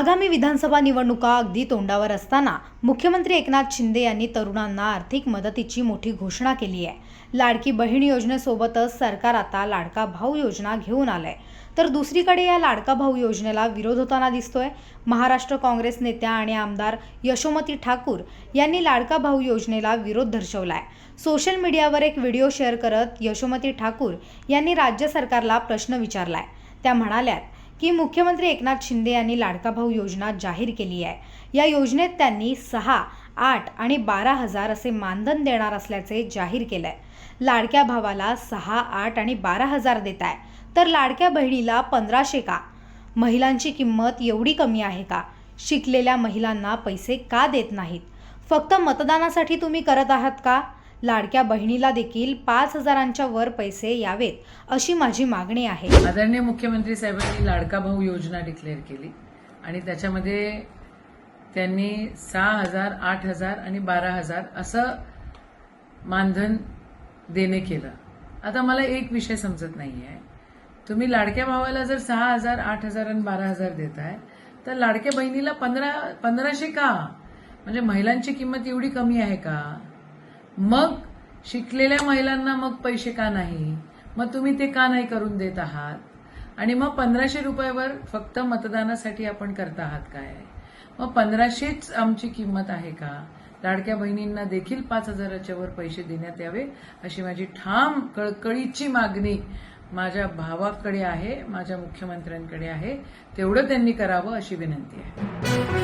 आगामी विधानसभा निवडणुका अगदी तोंडावर असताना मुख्यमंत्री एकनाथ शिंदे यांनी तरुणांना आर्थिक मदतीची मोठी घोषणा केली आहे. लाडकी बहीण योजनेसोबतच सरकार आता लाडका भाऊ योजना घेऊन आलंय. तर दुसरीकडे या लाडका भाऊ योजनेला विरोध होताना दिसतोय. महाराष्ट्र काँग्रेस नेत्या आणि आमदार यशोमती ठाकूर यांनी लाडका भाऊ योजनेला विरोध दर्शवलाय. सोशल मीडियावर एक व्हिडिओ शेअर करत यशोमती ठाकूर यांनी राज्य सरकारला प्रश्न विचारलाय. त्या म्हणाल्यात की मुख्यमंत्री एकनाथ शिंदे यांनी लाडका भाऊ योजना जाहीर केली आहे. या योजनेत त्यांनी सहा आठ आणि बारा हजार असे मानधन देणार असल्याचे जाहीर केलं आहे लाडक्या भावाला सहा आठ आणि बारा हजार देत आहे. तर लाडक्या बहिणीला पंधराशे का? महिलांची किंमत एवढी कमी आहे का? शिकलेल्या महिलांना पैसे का देत नाहीत? फक्त मतदानासाठी तुम्ही करत आहात का? लाडक्या बहिणीला देखील पाच हजारांच्या वर पैसे यावेत अशी माझी मागणी आहे. आदरणीय मुख्यमंत्री साहेबांनी लाडका भाऊ योजना डिक्लेअर केली आणि त्याच्यामध्ये त्यांनी सहा हजार आठ हजार आणि बारा हजार असं मानधन देणे केलं. आता मला एक विषय समजत नाही आहे तुम्ही लाडक्या भावाला जर सहा हजार आठ हजार आणि बारा हजार देताय तर लाडक्या बहिणीला पंधरा पंधराशे का? म्हणजे महिलांची किंमत एवढी कमी आहे का? मग शिकलेल्या महिलांना मग पैसे का नाही? मग तुम्ही ते का नाही करून देत आहात? आणि मग पंधराशे रुपयावर फक्त मतदानासाठी आपण करत आहात काय? मग पंधराशेच आमची किंमत आहे का? लाडक्या बहिणींना देखील पाच हजाराच्या वर पैसे देण्यात यावे अशी माझी ठाम कळकळीची मागणी माझ्या भावाकडे आहे माझ्या मुख्यमंत्र्यांकडे आहे. तेवढं त्यांनी करावं अशी विनंती आहे.